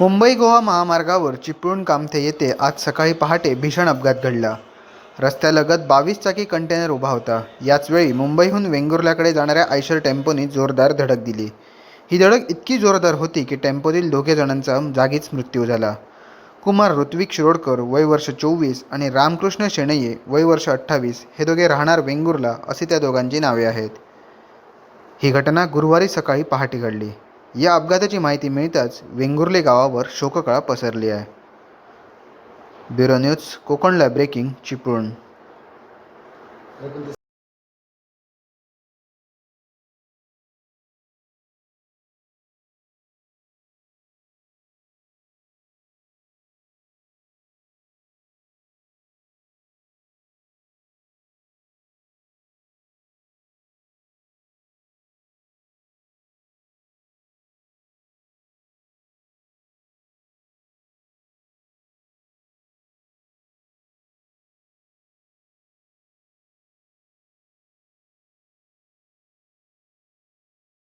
मुंबई गोवा महामार्गावर चिपळूण कामथे येथे आज सकाळी पहाटे भीषण अपघात घडला. रस्त्यालगत बावीस चाकी कंटेनर उभा होता. याचवेळी मुंबईहून वेंगुर्ल्याकडे जाणाऱ्या आयशर टेम्पोने जोरदार धडक दिली. ही धडक इतकी जोरदार होती की टेम्पोतील दोघे जणांचा जागीच मृत्यू झाला. कुमार ऋत्विक शिरोडकर वय वर्ष चोवीस आणि रामकृष्ण शेणये वय वर्ष अठ्ठावीस हे दोघे राहणार वेंगुर्ला अशी त्या दोघांची नावे आहेत. ही घटना गुरुवारी सकाळी पहाटे घडली. या अपघाताची माहिती मिळताच वेंगुर्ले गावावर शोककळा पसरली आहे. Bureau news Konkan breaking Chiplun.